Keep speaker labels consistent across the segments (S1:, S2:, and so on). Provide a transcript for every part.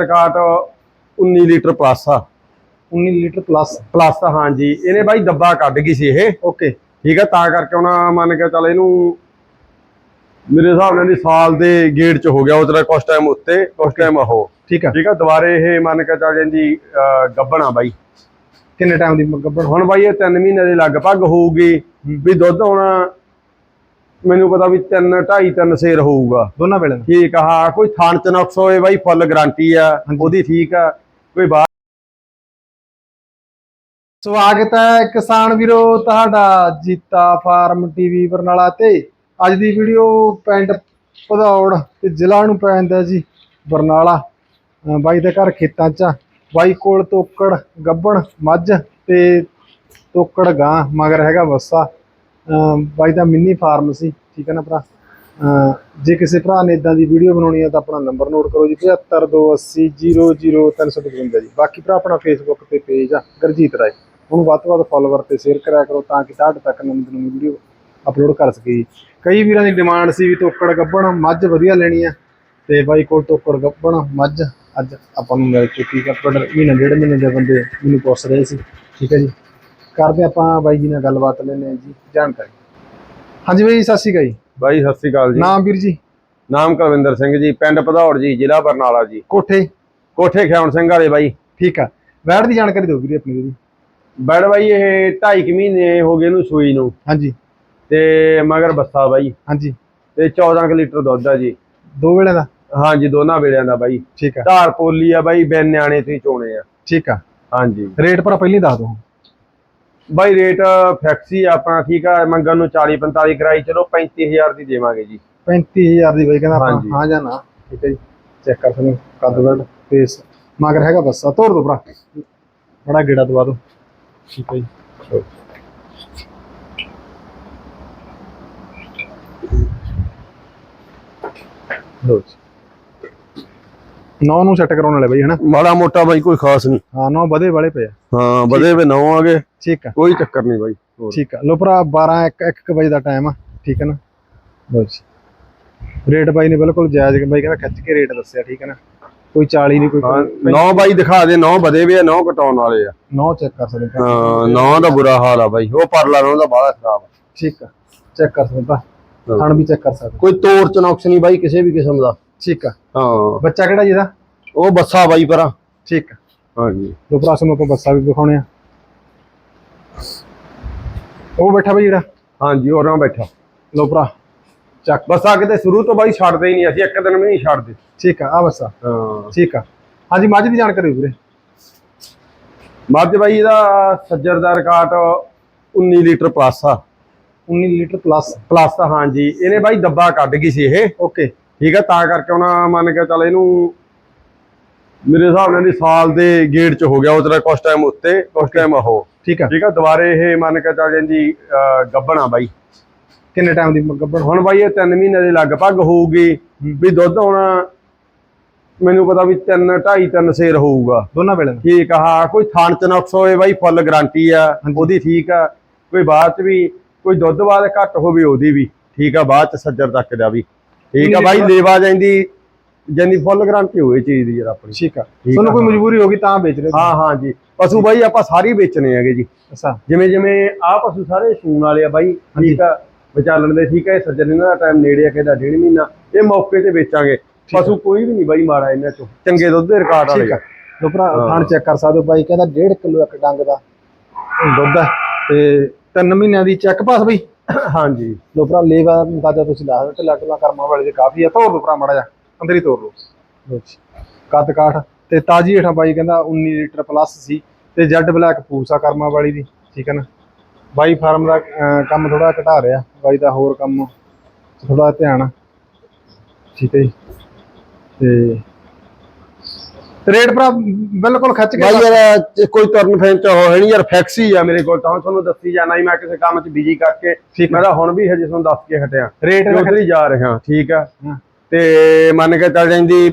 S1: Record 19 litre plus ਆ।
S2: 19 litre plus
S1: plus ਹਾਂਜੀ। ਇਹਨੇ ਬਾਈ ਡੱਬਾ ਕੱਢ ਗਈ ਸੀ ਇਹ।
S2: ਓਕੇ
S1: ਠੀਕ ਹੈ ਤਾਂ ਕਰਕੇ ਉਹਨਾਂ ਮੰਨ ਕੇ ਚੱਲ ਇਹਨੂੰ ਮੇਰੇ ਹਿਸਾਬ ਨਾਲ ਨਹੀਂ ਸਾਲ ਦੇ ਗੇੜ ਚ ਹੋ ਗਿਆ ਉਹ ਤੇਰਾ ਕੁਛ ਟਾਈਮ ਉੱਤੇ ਕੁਛ ਟਾਈਮ ਉਹ।
S2: ਠੀਕ ਆ।
S1: ਠੀਕ ਹੈ ਦੁਬਾਰੇ ਇਹ ਮੰਨ ਕੇ ਚੱਲ ਜਾਂਦੀ ਗੱਭਣਾ ਬਾਈ।
S2: ਕਿੰਨੇ ਟਾਈਮ ਦੀ ਗੱਬੜ
S1: ਹੁਣ ਬਾਈ ਇਹ 3 ਮਹੀਨੇ ਦੇ ਲਗਭਗ ਹੋਊਗੀ। ਵੀ ਦੁੱਧ ਹੁਣ ਮੈਨੂੰ ਪਤਾ ਵੀ 3 2.5 3 ਸੇਰ ਹੋਊਗਾ।
S2: ਦੋਨਾਂ ਵੇਲੇ
S1: ਠੀਕ ਆ ਹਾਂ ਕੋਈ ਥਾਣ ਚ ਨੁਕਸ ਹੋਏ ਬਾਈ ਫੁੱਲ ਗਾਰੰਟੀ ਆ ਉਹਦੀ ਠੀਕ ਆ ਕੋਈ ਬਾਹਰ
S2: ਸਵਾਗਤ ਹੈ ਕਿਸਾਨ ਵੀਰੋ ਤੁਹਾਡਾ ਜੀਤਾ ਫਾਰਮ ਟੀਵੀ ਬਰਨਾਲਾ ਤੇ। ਅੱਜ ਦੀ ਵੀਡੀਓ ਪਿੰਡ ਭਦੌੜ ਤੇ ਜ਼ਿਲ੍ਹਾ ਨੂੰ ਪੈਂਦਾ ਜੀ ਬਰਨਾਲਾ। ਬਾਈ ਦੇ ਘਰ ਖੇਤਾਂ 'ਚ। ਬਾਈ ਕੋਲ ਤੋਕੜ ਗੱਬਣ ਮੱਝ ਤੇ ਤੋਕੜ ਗਾਂ ਮਗਰ ਹੈਗਾ ਵੱਸਾ। ਬਾਈ ਦਾ ਮਿੰਨੀ ਫਾਰਮ ਸੀ, ਠੀਕ ਹੈ ਨਾ ਭਰਾ? ਜੇ ਕਿਸੇ ਭਰਾ ਨੇ ਇਦਾਂ ਦੀ ਵੀਡੀਓ ਬਣਾਉਣੀ ਹੈ ਤਾਂ ਆਪਣਾ ਨੰਬਰ ਨੋਟ ਕਰੋ ਜੀ 7528000355 ਜੀ। ਬਾਕੀ ਭਰਾ ਆਪਣਾ ਫੇਸਬੁੱਕ ਤੇ ਪੇਜ ਆ, ਗੁਰਜੀਤ ਰਾਏ। ਉਹਨੂੰ ਵੱਧ ਤੋਂ ਵੱਧ ਫਾਲੋਵਰ ਤੇ ਸ਼ੇਅਰ ਕਰਿਆ ਕਰੋ ਤਾਂ ਕਿ ਤੁਹਾਡੇ ਤੱਕ ਨਵੀਂ ਤੋਂ ਨਵੀਂ ਵੀਡੀਓ ਅਪਲੋਡ ਕਰ ਸਕੀਏ ਜੀ। ਕਈ ਵੀਰਾਂ ਦੀ ਡਿਮਾਂਡ ਸੀ ਵੀ ਤੋਕੜ ਗੱਬਣ ਮੱਝ ਵਧੀਆ ਲੈਣੀ ਆ। ਤੇ ਬਾਈ ਕੋਲ ਤੋਕੜ ਗੱਬਣ ਮੱਝ, ਅੱਜ ਆਪਾਂ ਨੂੰ ਮਿਲ ਚੁੱਕੀ ਹੈ ਪਰ ਮਹੀਨਾ, ਡੇਢ ਮਹੀਨੇ ਦੇ ਬੰਦੇ ਮੈਨੂੰ ਪੁੱਛ ਰਹੇ ਸੀ, ਠੀਕ ਹੈ ਜੀ। ਕਰਦੇ ਆਪਾਂ ਬਾਈ ਜੀ ਨਾਲ ਗੱਲਬਾਤ ਲੈਣੇ ਆ ਜੀ ਜਾਣਕਾਰੀ। ਹਾਂਜੀ ਬਾਈ ਸਤਿ ਸ਼੍ਰੀ ਅਕਾਲ ਜੀ।
S1: ਬਾਈ ਸਤਿ ਸ੍ਰੀ ਅਕਾਲ ਜੀ।
S2: ਨਾਮ ਵੀਰ ਜੀ?
S1: ਨਾਮ ਕੁਲਵਿੰਦਰ ਸਿੰਘ ਜੀ ਪਿੰਡ ਭਦੌੜ ਜੀ ਜ਼ਿਲ੍ਹਾ ਬਰਨਾਲਾ ਜੀ।
S2: ਕੋਠੇ?
S1: ਕੋਠੇ ਖਿਆਉਣ ਸਿੰਘ ਵਾਲੇ ਬਾਈ।
S2: ਠੀਕ ਆ। ਵੈਟ ਦੀ ਜਾਣਕਾਰੀ ਦਿਓ ਵੀਰੇ ਆਪਣੀ ਜੀ
S1: ਬੜ ਬਾਈ ਇਹ 2.5 ਮਹੀਨੇ ਹੋ ਗਏ ਇਹਨੂੰ ਸੂਈ ਨੂੰ।
S2: ਹਾਂਜੀ।
S1: ਤੇ ਮਗਰ ਬੱਸਾ ਬਾਈ।
S2: ਹਾਂਜੀ।
S1: ਤੇ 14 ਕੁ ਲੀਟਰ ਦੁੱਧ ਆ ਜੀ।
S2: ਦੋ ਵੇਲੇ ਦਾ?
S1: ਹਾਂਜੀ ਦੋਨਾਂ ਵੇਲਿਆਂ ਦਾ ਬਾਈ।
S2: ਠੀਕ ਆ।
S1: ਧਾਰ ਪੋਲੀ ਆ ਬਾਈ ਬੈਨ ਨਿਆਣੇ ਤੇ ਚੋਣੇ ਆ।
S2: ਠੀਕ ਆ।
S1: ਹਾਂਜੀ।
S2: ਰੇਟ ਪਰ ਪਹਿਲਾਂ ਦੱਸ ਦੋ
S1: ਬਾਈ ਰੇਟ ਫੈਕਸੀ ਆਪਣਾ ਠੀਕ ਆ ਮੰਗਣ ਨੂੰ 40 45 ਕਰਾਈ ਚਲੋ 35000 ਦੀ ਦੇਵਾਂਗੇ ਜੀ।
S2: 35000 ਦੀ ਬਾਈ ਕਹਿੰਦਾ ਆਪਾਂ। ਹਾਂ ਜਾਂ ਨਾ ਠੀਕ ਹੈ ਜੀ ਚੈੱਕ ਕਰ ਸਕਦੇ ਕੱਦ ਵੜ ਫੇਸ ਮਗਰ ਹੈਗਾ ਬੱਸਾ ਤੋੜ ਦੋ ਭਰਾ। ਬੜਾ ਗੇੜਾ ਦਵਾ ਦੋ। ਠੀਕ ਹੈ ਜੀ। ਲੋ ਜੀ। ਨੌ ਨੂੰ ਸੈੱਟ ਕਰਾਉਣ ਵਾਲੇ ਬਾਈ ਹਨਾ?
S1: ਮਾੜਾ ਮੋਟਾ ਬਾਈ ਕੋਈ ਖਾਸ ਨਹੀਂ।
S2: ਹਾਂ ਨੌ ਵਧੇ ਵਾਲੇ ਪਏ ਆ।
S1: ਹਾਂ ਵਧੇ ਵੇ ਨੌ ਆ ਗਏ।
S2: ਠੀਕ ਆ।
S1: ਕੋਈ ਚੱਕਰ ਨਹੀਂ ਬਾਈ।
S2: ਠੀਕ ਆ। ਲੋ ਭਰਾ 12 1 1 ਵਜੇ ਦਾ ਟਾਈਮ ਆ। ਠੀਕ ਹੈ ਨਾ? ਲੋ ਜੀ। ਰੇਟ ਬਾਈ ਨੇ ਬਿਲਕੁਲ ਜਾਇਜ਼ ਬਾਈ ਕਹਿੰਦਾ ਖਿੱਚ ਕੇ ਰੇਟ ਦੱਸਿਆ ਠੀਕ ਹੈ ਨਾ? ਕੋਈ 40 ਨਹੀਂ ਕੋਈ
S1: ਹਾਂ ਨੌ ਬਾਈ ਦਿਖਾ ਦੇ ਨੌ ਵਧੇ ਵੇ ਆ ਨੌ ਕਟਾਉਣ ਵਾਲੇ ਆ।
S2: ਨੌ ਚੈੱਕ ਕਰ ਸਕਦੇ ਹੋ।
S1: ਹਾਂ ਨੌ ਦਾ ਬੁਰਾ ਹਾਲ ਆ ਬਾਈ। ਉਹ ਪਰਲਾ ਨੌ ਦਾ ਬਾਹਲਾ ਖਰਾਬ ਆ।
S2: ਠੀਕ ਆ। ਚੈੱਕ ਕਰ ਸਕਦੇ। ਭਰਾ
S1: ਹਾਂ।
S2: ਥਣ ਵੀ ਚੈੱਕ ਕਰ ਸਕਦੇ।
S1: ਕੋਈ ਤੋੜ ਚਨੌਕਸ ਨਹੀਂ ਬਾਈ ਕਿਸੇ ਵੀ ਕਿਸਮ ਦਾ।
S2: ਠੀਕ ਆ।
S1: ਹਾਂ।
S2: ਬੱਚਾ ਕਿਹੜਾ ਜਿਹਦਾ
S1: ਉਹ ਬੱਸਾ ਬਾਈ ਪਰਾਂ।
S2: ਠੀਕ ਆ।
S1: ਹਾਂਜੀ।
S2: ਲੋ ਭਰਾ ਸਾਨੂੰ ਆਪਾਂ ਬੱਸਾ ਵੀ ਦਿਖਾਉਣੇ ਆ। ਉਹ ਬੈਠਾ ਬਈ ਜਿਹੜਾ?
S1: ਹਾਂਜੀ ਉਹਨਾਂ ਬੈਠਾ।
S2: ਲੋ ਭਰਾ ਚੱਕ।
S1: ਬੱਸਾ ਕਿਤੇ ਸ਼ੁਰੂ ਤੋਂ ਬਾਈ ਛੱਡਦੇ ਹੀ ਨਹੀਂ ਅਸੀਂ ਇੱਕ ਦਿਨ ਵੀ ਨਹੀਂ ਛੱਡਦੇ।
S2: ਠੀਕ ਆ ਆ ਬੱਸਾ।
S1: ਹਾਂ।
S2: ਠੀਕ ਆ। ਹਾਂਜੀ ਮੱਝ ਦੀ ਜਾਣਕਾਰੀ ਵੀਰੇ।
S1: ਮੱਝ ਬਾਈ ਇਹਦਾ ਸੱਜਰ ਦਾ ਰਿਕਾਰਡ 19 ਲੀਟਰ ਪਲੱਸ ਆ।
S2: 19 ਲੀਟਰ ਪਲੱਸ
S1: ਪਲੱਸ ਹਾਂਜੀ। ਇਹਨੇ ਬਾਈ ਡੱਬਾ ਕੱਢ ਗਈ ਸੀ ਇਹ।
S2: ਓਕੇ।
S1: ਠੀਕ ਹੈ ਤਾਂ ਕਰਕੇ ਉਹਨਾਂ ਮੰਨ ਕੇ ਚੱਲ ਇਹਨੂੰ ਮੇਰੇ ਹਿਸਾਬ ਨਾਲ ਨਹੀਂ ਸਾਲ ਦੇ ਗੇੜ ਚ ਹੋ ਗਿਆ ਉਹ ਤੇਰਾ ਕੁਛ ਟਾਈਮ ਉੱਤੇ ਕੁਛ ਟਾਈਮ ਉਹ।
S2: ਠੀਕ ਆ।
S1: ਠੀਕ ਹੈ ਦੁਬਾਰੇ ਇਹ ਮੰਨ ਕੇ ਚੱਲ ਜਾਂਦੀ ਗੱਭਣਾ ਬਾਈ।
S2: ਕਿੰਨੇ ਟਾਈਮ ਦੀ ਗੱਬੜ
S1: ਹੁਣ ਬਾਈ ਇਹ 3 ਮਹੀਨੇ ਦੇ ਲਗਭਗ ਹੋਊਗੀ ਵੀ ਦੁੱਧ ਹੁਣ ਮੈਨੂੰ ਪਤਾ ਵੀ 3 2.5 3 ਸੇਰ ਹੋਊਗਾ।
S2: ਦੋਨਾਂ ਵੇਲੇ
S1: ਠੀਕ ਆ ਹਾਂ ਕੋਈ ਥਾਣ ਚ ਨੁਕਸ ਹੋਏ ਬਾਈ ਫੁੱਲ ਗਾਰੰਟੀ ਆ ਉਹਦੀ ਠੀਕ ਆ। ਕੋਈ ਬਾਅਦ ਚ ਵੀ ਕੋਈ ਦੁੱਧ ਬਾਅਦ ਘੱਟ ਹੋਵੇ ਉਹਦੀ ਵੀ ਠੀਕ ਆ ਬਾਅਦ ਚ ਸੱਜਰ ਤੱਕ ਦਾ ਵੀ। ਠੀਕ ਆ ਬਾਈ ਲੇਵਾ ਜਾਂਦੀ ਜਾਂਦੀ ਫੁੱਲ ਗਾਰੰਟੀ ਹੋਏ ਚੀਜ਼ ਦੀ ਯਾਰ ਆਪਣੀ।
S2: ਠੀਕ ਆ। ਤੁਹਾਨੂੰ
S1: ਆ,
S2: ਕੋਈ
S1: ਹਾਂ।
S2: ਮਜਬੂਰੀ ਹੋਗੀ ਤਾਂ ਵੇਚ ਰਹੇ ਹੋ?
S1: ਹਾਂ ਹਾਂ ਜੀ। ਪਸ਼ੂ ਬਾਈ ਆਪਾਂ ਸਾਰੇ ਹੀ ਵੇਚਣੇ ਹੈਗੇ ਜੀ।
S2: ਅੱਛਾ।
S1: ਜਿਵੇਂ ਜਿਵੇਂ ਆਹ ਪਸ਼ੂ ਸਾਰੇ ਸੂਣ ਵਾਲੇ ਆ ਬਾਈ ਠੀਕ ਆ ਵਿਚਾਲਣ ਦੇ ਠੀਕ ਆ ਇਹ ਸੱਜਣ ਇਹਨਾਂ ਦਾ ਟਾਈਮ ਨੇੜੇ ਆ ਕਿਹਦਾ ਡੇਢ ਮਹੀਨਾ। ਇਹ ਮੌਕੇ ਤੇ ਵੇਚਾਂਗੇ। ਪਸ਼ੂ ਕੋਈ ਵੀ ਨਹੀਂ ਬਾਈ ਮਾੜਾ ਇਹਨਾਂ ਚੋਂ। ਚੰਗੇ ਦੁੱਧ ਦੇ ਰਿਕਾਰਡ ਵਾਲੇ
S2: ਠੀਕ ਆ।
S1: ਆ।
S2: ਲੋ ਭਰਾ
S1: ਹਾਂ।
S2: ਥਾਣ ਚੈੱਕ ਕਰ ਸਕਦੇ ਹੋ ਬਾਈ ਕਹਿੰਦਾ 1.5 ਕਿਲੋ ਇੱਕ ਡੰਗ ਦਾ ਦੁੱਧ ਹੈ। ਤੇ 3 ਮਹੀਨਿਆਂ ਦੀ ਚੈੱਕ ਪਾਸ ਬਈ।
S1: ਹਾਂਜੀ।
S2: ਲੋ ਭਰਾ, ਲੇਵਾ ਅੰਦਾਜ਼ਾ ਤੁਸੀਂ ਲਾ ਸਕਦੇ ਲੱਟ ਲਾ ਕਰਮਾਂ ਵਾਲੇ ਦੇ ਕਾਫੀ ਆ, ਤੋੜ ਦੋ ਭਰਾ ਜਾ ਅੰਦਰ ਹੀ ਤੋੜ ਲੋ ਕੱਦ ਕਾਠ ਤੇ ਤਾਜੀ ਹੇਠਾਂ ਬਾਈ ਕਹਿੰਦਾ 19 ਲੀਟਰ ਪਲੱਸ ਸੀ ਤੇ ਜੈਡ ਬਲੈਕ ਪੂਸਾ ਕਰਮਾਂ ਵਾਲੀ ਦੀ, ਠੀਕ ਹੈ ਨਾ? ਬਾਈ ਫਾਰਮ ਦਾ ਕੰਮ ਥੋੜਾ ਘਟਾ ਰਿਹਾ, ਬਾਈ ਦਾ ਹੋਰ ਕੰਮ ਥੋੜਾ ਧਿਆਨ ਠੀਕ ਹੈ ਜੀ। ਤੇ ਰੇਟ ਭਰਾ ਬਿਲਕੁਲ ਖੱਚ ਕੇ
S1: ਬਾਈ ਯਾਰ ਕੋਈ ਤੁਰਨ ਫੈਨ ਚ ਹੋ ਨਹੀਂ ਯਾਰ ਫੈਕਸੀ ਆ ਮੇਰੇ ਕੋਲ ਤਾਂ। ਤੁਹਾਨੂੰ ਦੱਸੀ ਜਾਣਾ ਹੀ ਮੈਂ ਕਿਸੇ ਕੰਮ ਚ ਬਿਜ਼ੀ ਕਰਕੇ ਮੈਂ ਤਾਂ ਹੁਣ ਵੀ ਹਜੇ ਤੁਹਾਨੂੰ ਦੱਸ ਕੇ ਹਟਿਆ।
S2: ਰੇਟ
S1: ਉੱਧਰ ਹੀ ਜਾ ਰਿਹਾ ਠੀਕ ਆ।
S2: ਹਾਂ।
S1: ਤੇ ਮੰਨ ਕੇ ਚੱਲ ਜਾਂਦੀ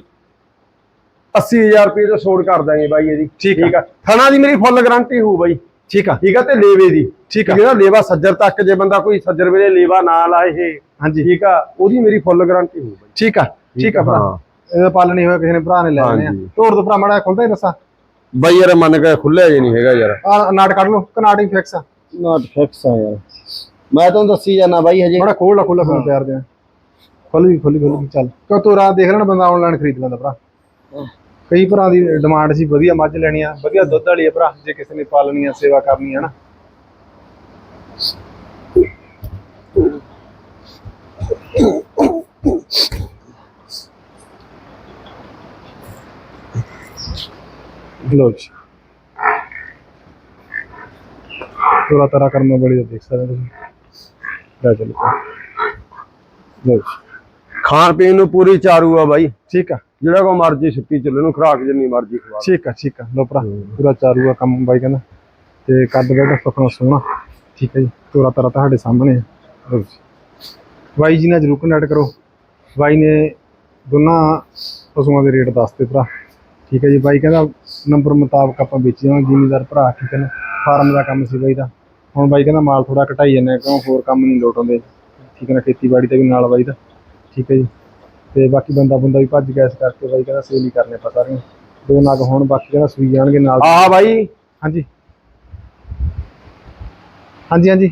S1: 80000 ਰੁਪਏ ਤੋਂ ਛੋੜ ਕਰ ਦਾਂਗੇ ਬਾਈ ਇਹਦੀ।
S2: ਠੀਕ ਆ।
S1: ਥਣਾ ਦੀ ਮੇਰੀ ਫੁੱਲ ਗਾਰੰਟੀ ਹੋਊ ਬਾਈ।
S2: ਠੀਕ ਆ।
S1: ਠੀਕ ਆ ਤੇ ਲੇਵੇ ਦੀ।
S2: ਠੀਕ ਆ।
S1: ਜਿਹੜਾ ਲੇਵਾ ਸੱਜਰ ਤੱਕ ਜੇ ਬੰਦਾ ਕੋਈ ਸੱਜਰ ਵੇਲੇ ਲੇਵਾ ਨਾ ਲਾਏ ਇਹ।
S2: ਹਾਂਜੀ।
S1: ਠੀਕ ਆ ਉਹਦੀ ਮੇਰੀ ਫੁੱਲ ਗਾਰੰਟੀ ਹੋਊ ਬਾਈ।
S2: ਠੀਕ ਆ ਠੀਕ ਆ ਭਰਾ।
S1: ਹਾਂ।
S2: ਇਹਦਾ ਪਾਲਣ ਨਹੀਂ ਹੋਇਆ ਕਿਸੇ ਨੇ ਭਰਾ ਨੇ ਲੈ ਲੈਣੇ ਆ।
S1: ਹਾਂਜੀ।
S2: ਤੋੜ ਦੋ ਭਰਾ ਮਾੜਾ ਖੁੱਲਦਾ ਹੀ ਦੱਸਾਂ।
S1: ਬਾਈ ਯਾਰ ਮੰਨ ਕੇ ਖੁੱਲਿਆ ਜੇ ਨਹੀਂ ਹੈਗਾ ਯਾਰ।
S2: ਆ ਨਾਟ ਕੱਢ ਲਓ ਕਨਾਡੀ ਫਿਕਸ ਆ।
S3: ਨਾਟ ਫਿਕਸ ਆ ਯਾਰ। ਮੈਂ ਤੁਹਾਨੂੰ ਦੱਸੀ ਜਾਣਾ ਬਾਈ ਹਜੇ
S2: ਬੜਾ ਖੋਲ ਲਾ ਖੋਲ ਲਾ ਫਿਰ ਪਿਆਰ ਦੇ ਖੁੱਲ ਵੀ ਖੁੱਲੀ ਖੁੱਲ ਵੀ ਚੱਲ। ਕਿਉਂ ਤੋਰਾ ਦੇਖ ਲੈਣ ਬੰਦਾ ਆਨਲਾਈਨ ਖਰੀਦ ਲੈਂਦਾ ਭਰਾ। ਕਈ ਭਰਾ ਦੀ ਡਿਮਾਂਡ ਸੀ ਵਧੀਆ ਮੱਝ ਲੈਣੀ ਆ ਵਧੀਆ ਦੁੱਧ ਵਾਲੀ ਆ ਭਰਾ ਜੇ ਕਿਸੇ ਨੇ ਪਾਲਣੀ ਆ ਸੇਵਾ ਕਰਨੀ ਆ ਨਾ। ਲੋ ਜੀ। ਤਰਾ ਕਰਨਾ ਬੜੀ ਦੇਖ ਸਕਦੇ ਤੁਸੀਂ। ਲੈ ਚਲੋ। ਲੋ ਜੀ।
S1: ਖਾਣ ਪੀਣ ਨੂੰ ਪੂਰੀ ਚਾਰੂ ਆ ਬਾਈ।
S2: ਠੀਕ ਆ।
S1: ਜਿਹੜਾ ਕੋ ਮਰਜ਼ੀ ਛੁੱਟੀ ਚੱਲੇ ਨੂੰ ਖਰਾਕ ਜਿੰਨੀ ਮਰਜ਼ੀ ਖਵਾ
S2: ਠੀਕ ਆ ਠੀਕ ਆ। ਲੋ ਭਰਾ ਪੂਰਾ ਚਾਰੂ ਆ ਕੰਮ ਬਾਈ ਕਹਿੰਦਾ। ਤੇ ਕੱਦ ਬੈਠਾ ਸੁਖਣਾ ਸੋਹਣਾ। ਠੀਕ ਹੈ ਜੀ। ਤੋਰਾ ਤਰਾ ਤੁਹਾਡੇ ਸਾਹਮਣੇ ਆ। ਬਾਈ ਜੀ ਨਾਲ ਜਰੂਰ ਕਨੈਕਟ ਕਰੋ। ਬਾਈ ਨੇ ਦੋਨਾਂ ਪਸ਼ੂਆਂ ਦੇ ਰੇਟ ਦੱਸਤੇ ਭਰਾ। ਠੀਕ ਹੈ ਜੀ ਬਾਈ ਕਹਿੰਦਾ ਨੰਬਰ ਮੁਤਾਬਕ ਆਪਾਂ ਵੇਚੀ ਜਾਵਾਂਗੇ ਜ਼ਿਮੀਦਾਰ ਭਰਾ ਠੀਕ ਹੈ ਫਾਰਮ ਦਾ ਕੰਮ ਸੀ ਬਾਈ ਦਾ। ਹੁਣ ਬਾਈ ਕਹਿੰਦਾ ਮਾਲ ਥੋੜਾ ਘਟਾਈ ਜਾਂਦੇ ਕਿਉਂ ਹੋਰ ਕੰਮ ਨਹੀਂ ਲੋਟ ਆਉਂਦੇ। ਠੀਕ ਹੈ ਨਾ ਖੇਤੀਬਾੜੀ ਤੇ ਵੀ ਨਾਲ ਬਾਈ ਦਾ। ਠੀਕ ਹੈ ਜੀ ਤੇ ਬਾਕੀ ਬੰਦਾ ਬੰਦਾ ਵੀ ਭੱਜ ਗਿਆ ਇਸ ਕਰਕੇ ਬਾਈ ਕਹਿੰਦਾ ਸੇਲ ਹੀ ਕਰਨੇ ਆਪਾਂ ਸਾਰੀਆਂ ਦੋ ਨਗ ਹੋਣ ਬਾਕੀ ਕਹਿੰਦਾ ਸੂਈ ਜਾਣਗੇ ਨਾਲ।
S1: ਆਹ ਬਾਈ।
S2: ਹਾਂਜੀ। ਹਾਂਜੀ ਹਾਂਜੀ।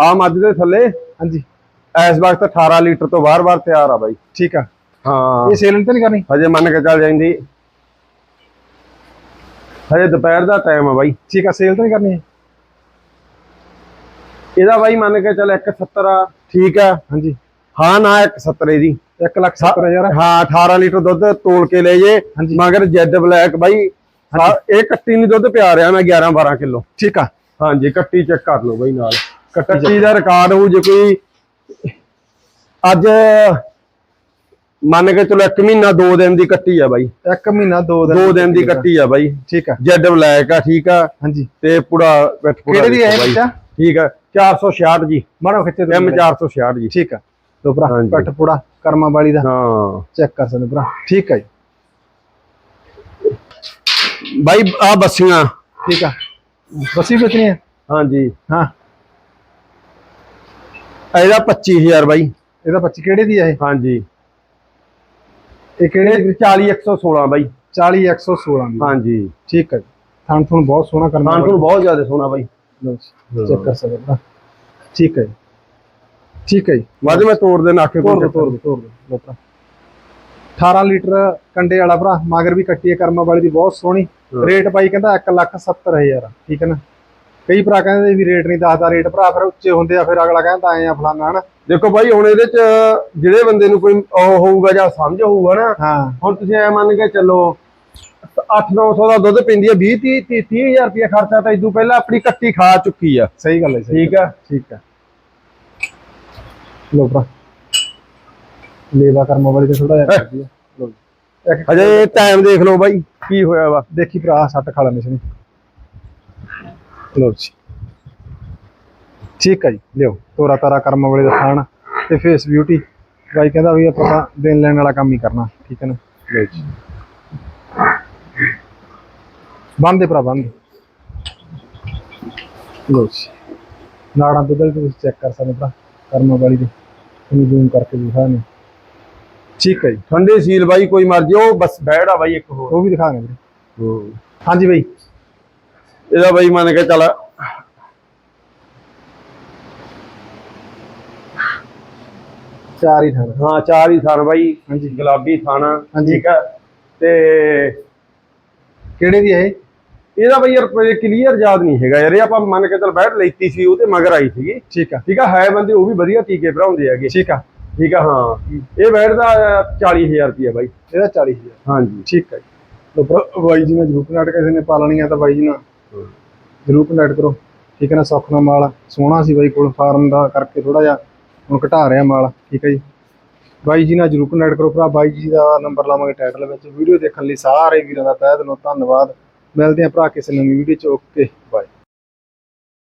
S1: ਆ ਮੱਝ ਦੇ ਥੱਲੇ।
S2: ਹਾਂਜੀ।
S1: ਇਸ ਵਕਤ 18 ਲੀਟਰ ਤੋਂ ਬਾਹਰ-ਬਾਹਰ ਤਿਆਰ ਆ ਬਾਈ।
S2: ਠੀਕ ਆ।
S1: ਹਾਂ।
S2: ਇਹ ਸੇਲ ਤਾਂ ਨਹੀਂ ਕਰਨੀ?
S1: ਹਜੇ ਮੰਨ ਕੇ ਚੱਲ ਜਾਂਦੀ। ਹਜੇ ਦੁਪਹਿਰ ਦਾ ਟਾਈਮ ਆ ਬਾਈ।
S2: ਠੀਕ ਆ ਸੇਲ ਤਾਂ ਨਹੀਂ ਕਰਨੀ?
S1: ਇਹਦਾ ਬਾਈ ਮੰਨ ਕੇ ਚੱਲ 170 ਆ। ਠੀਕ ਆ।
S2: ਹਾਂਜੀ।
S1: ਹਾਂ ਨਾ 170 ਇਹਦੀ।
S2: 1 ਲੱਖ 70 ਹਜ਼ਾਰ।
S1: ਹਾਂ 18 ਲੀਟਰ ਦੁੱਧ ਤੋਲ ਕੇ ਲੈ ਜੇ। ਮਗਰ ਜੈਡ ਬਲੈਕ ਬਾਈ ਇਹ ਕੱਟੀ ਨਹੀਂ ਦੁੱਧ ਪਿਆ ਰਿਹਾ ਮੈਂ 11 12 ਕਿਲੋ।
S2: ਠੀਕ ਆ।
S1: ਹਾਂਜੀ ਕੱਟੀ ਚੈੱਕ ਕਰ ਲਓ ਬਾਈ ਨਾਲ। ਕੱਟੀ ਦਾ ਰਿਕਾਰਡ ਹੋਊ ਜੇ ਕੋਈ ਅੱਜ ਮੰਨ ਕੇ ਚਲੋ 1 ਮਹੀਨਾ 2 ਦਿਨ ਦੀ ਕੱਟੀ ਆ ਬਾਈ।
S2: ਇੱਕ ਮਹੀਨਾ ਦੋ ਦਿਨ
S1: 2 ਦਿਨ ਦੀ ਕੱਟੀ ਆ। ਬਾਈ।
S2: ਠੀਕ ਆ।
S1: ਜੈਡ ਬਲੈਕ ਆ ਠੀਕ ਆ।
S2: ਹਾਂਜੀ।
S1: ਤੇ ਪੁੜਾ ਪਿੱਠ ਪੁੜਾ
S2: ਕਿਹੜੇ ਦੀ ਹੈ। ਬੱਚਾ
S1: ਠੀਕ ਆ 466 ਜੀ।
S2: ਮਾਰੋ ਖਿੱਚੇ
S1: ਐਮ 466 ਜੀ।
S2: ਠੀਕ ਆ। ਲੋ ਭਰਾ। ਪੱਟ ਪੁੜਾ ਕਰਮਾ ਵਾਲੀ ਦਾ।
S1: ਹਾਂ।
S2: ਚੈੱਕ ਕਰ ਸਕਦੇ ਭਰਾ। ਠੀਕ ਆ ਜੀ।
S1: ਬਾਈ ਆ ਬੱਸੀਆਂ।
S2: ਠੀਕ ਆ। ਬਸੀ ਵੇਚਣੀ ਹੈ
S1: ਹਾਂਜੀ।
S2: ਹਾਂ।
S1: ਇਹਦਾ 25000 ਬਾਈ।
S2: ਇਹਦਾ ਬੱਚੀ ਕਿਹੜੇ ਦੀ ਹੈ ਇਹ?
S1: ਹਾਂਜੀ।
S2: ਇਹ ਕਿਹੜੇ
S1: ਇਹ 40116 ਬਾਈ।
S2: 40 116 ਦੀ।
S1: ਹਾਂਜੀ।
S2: ਠੀਕ ਹੈ ਥਣ ਥਣ ਬਹੁਤ ਸੋਹਣਾ ਕਰਮਾ
S1: ਖਾਨ ਤੋਂ ਬਹੁਤ ਜ਼ਿਆਦਾ ਸੋਹਣਾ ਬਾਈ।
S2: ਚੈੱਕ ਕਰ ਸਕਦੇ ਠੀਕ ਹੈ ਠੀਕ ਹੈ
S1: ਮੱਝ ਮੈਂ ਤੋੜ ਦੇ ਨਾਕੇ
S2: ਤੋੜ ਦੋ ਤੋੜ ਦੋ ਤੋੜ ਦੋ ਲਓ ਭਰਾ। 18 ਲੀਟਰ ਕੰਡੇ ਵਾਲਾ ਭਰਾ ਮਗਰ ਵੀ ਕੱਟੀ ਹੈ ਕਰਮਾ ਵਾਲੀ ਦੀ ਬਹੁਤ ਸੋਹਣੀ। ਰੇਟ ਬਾਈ ਕਹਿੰਦਾ 1 ਲੱਖ 70 ਹਜ਼ਾਰ ਠੀਕ ਹੈ ਨਾ? ਕਈ ਭਰਾ ਕਹਿੰਦੇ ਵੀ ਰੇਟ ਨਹੀਂ ਦੱਸਦਾ ਰੇਟ ਭਰਾ ਫਿਰ ਉੱਚੇ ਹੁੰਦੇ ਆ ਫਿਰ ਅਗਲਾ ਕਹਿੰਦਾ ਆਏ ਆ ਫਲਾਨਾ ਹਨਾ?
S1: ਦੇਖੋ ਬਾਈ ਹੁਣ ਇਹਦੇ ਚ ਜਿਹੜੇ ਬੰਦੇ ਨੂੰ ਕੋਈ ਉਹ ਹੋਊਗਾ ਜਾਂ ਸਮਝ ਹੋਊਗਾ ਨਾ
S2: ਹਾਂ।
S1: ਹੁਣ ਤੁਸੀਂ ਐ ਮੰਨ ਕੇ ਚੱਲੋ 8-900 ਦਾ ਦੁੱਧ ਪਿੰਦੀ ਹੈ 20 30 30000 ਰੁਪਏ ਖਰਚਾ ਤਾਂ ਇਦੋਂ ਪਹਿਲਾਂ ਆਪਣੀ ਕੱਟੀ ਖਾ ਚੁੱਕੀ ਆ।
S2: ਸਹੀ ਗੱਲ ਹੈ ਸਹੀ
S1: ਠੀਕ ਆ?
S2: ਠੀਕ ਹੈ ਲੋ ਭਰਾ। ਲੇਵਾ ਕਰਮਾ ਵਾਲੀ ਤੇ ਥੋੜਾ ਜਿਹਾ ਕਰਦੀ ਆ। ਲਓ ਜੀ। ਇੱਕ
S1: ਹਜੇ ਟਾਈਮ ਦੇਖ ਲਓ ਬਾਈ ਕੀ ਹੋਇਆ ਵਾ।
S2: ਦੇਖੀ ਭਰਾ ਸੱਟ ਖਾ ਲੈਣੇ ਸੀ। ਲੋ ਜੀ। ਠੀਕ ਹੈ ਜੀ ਲਿਓ ਤੋਰਾ ਤਾਰਾ ਕਰਮ ਵਾਲੇ ਦਾ ਖਾਣ ਤੇ ਫੇਸ ਬਿਊਟੀ ਬਾਈ ਕਹਿੰਦਾ ਵੀ ਆਪਾਂ ਤਾਂ ਦੇਣ ਲੈਣ ਵਾਲਾ ਕੰਮ ਹੀ ਕਰਨਾ ਠੀਕ ਹੈ ਨਾ? ਲੋ ਜੀ। ਬੰਦ ਦੇ ਭਰਾ ਬੰਦ। ਲੋ ਜੀ। ਨਾੜਾਂ ਦੁੱਧ ਵਾਲੀ ਤੁਸੀਂ ਚੈੱਕ ਕਰ ਸਕਦੇ ਭਰਾ ਕਰਮ ਵਾਲੀ ਦੇ। ਤੁਹਾਨੂੰ ਜ਼ੂਮ ਕਰਕੇ ਦਿਖਾ ਨੇ ਠੀਕ ਹੈ ਜੀ।
S1: ਠੰਡੇ ਸੀਲ ਬਾਈ ਕੋਈ ਮਰਜ਼ੀ ਉਹ ਬਸ ਬੈੜ ਬਾਈ ਇੱਕ ਹੋਰ।
S2: ਉਹ ਵੀ ਦਿਖਾਣੇ ਵੀਰੇ ਹਾਂਜੀ ਬਾਈ।
S1: ਇਹਦਾ ਬਾਈ ਮੰਨ ਕੇ ਚੱਲ।
S2: ਚਾਰ ਹੀ ਥਾਂ
S1: ਹਾਂ ਚਾਰ ਹੀ ਥਣ ਬਾਈ।
S2: ਹਾਂਜੀ।
S1: ਗੁਲਾਬੀ ਥਾਣਾ
S2: ਹਾਂਜੀ।
S1: ਠੀਕ ਆ। ਤੇ
S2: ਕਿਹੜੇ ਦੀ ਹੈ ਇਹ?
S1: ਇਹਦਾ ਬਈ ਕੋਈ ਕਲੀਅਰ ਯਾਦ ਨਹੀਂ ਹੈਗਾ ਯਾਰ। ਇਹ ਆਪਾਂ ਮੰਨ ਕੇ ਚੱਲ ਬੈਠ ਲੈਤੀ ਸੀ ਉਹ ਤੇ ਮਗਰ ਆਈ ਸੀਗੀ।
S2: ਠੀਕ ਆ।
S1: ਠੀਕ ਆ ਹੈ ਬੰਦੇ ਉਹ ਵੀ ਵਧੀਆ ਟੀਕੇ ਭਰਾਉਂਦੇ ਹੈਗੇ।
S2: ਠੀਕ ਆ।
S1: ਠੀਕ ਆ ਹਾਂ। ਇਹ ਬੈਠ ਦਾ 40000 ਰੁਪਿਆ ਬਾਈ।
S2: ਇਹਦਾ 40000
S1: ਹਾਂਜੀ।
S2: ਠੀਕ ਹੈ ਲੋ ਬro, ਬਾਈ ਜੀ ਨਾਲ ਜਰੂਰ ਕਨੈਕਟ ਕਿਸੇ ਨੇ ਪਾਲਣੀ ਆ ਤਾਂ ਬਾਈ ਜੀ ਨਾਲ। ਜਰੂਰ ਕਨੈਕਟ ਕਰੋ। ਠੀਕ ਹੈ ਨਾ, ਸੁੱਖ ਨਾਲ ਮਾਲ ਸੋਹਣਾ ਸੀ ਬਾਈ ਕੋਲ ਫਾਰਮ ਦਾ ਕਰਕੇ ਥੋੜਾ ਜਿਹਾ ਹੁਣ ਘਟਾ ਰਿਹਾ ਮਾਲ। ਠੀਕ ਹੈ ਜੀ। ਬਾਈ ਜੀ ਨਾਲ ਜਰੂਰ ਕਨੈਕਟ ਕਰੋ ਭਰਾ, ਬਾਈ ਜੀ ਦਾ ਨੰਬਰ ਲਾਵਾਂਗੇ ਟਾਈਟਲ ਵਿੱਚ। ਵੀਡੀਓ ਦੇਖਣ ਲਈ ਸਾਰੇ ਵੀਰਾਂ ਦਾ ਤਹਿ ਦਿਲੋਂ ਧੰਨਵਾਦ। ਮਿਲਦੇ ਹਾਂ ਭਰਾ ਕਿਸੇ ਨਵੀਂ ਵੀਡੀਓ ਚ। Okay bye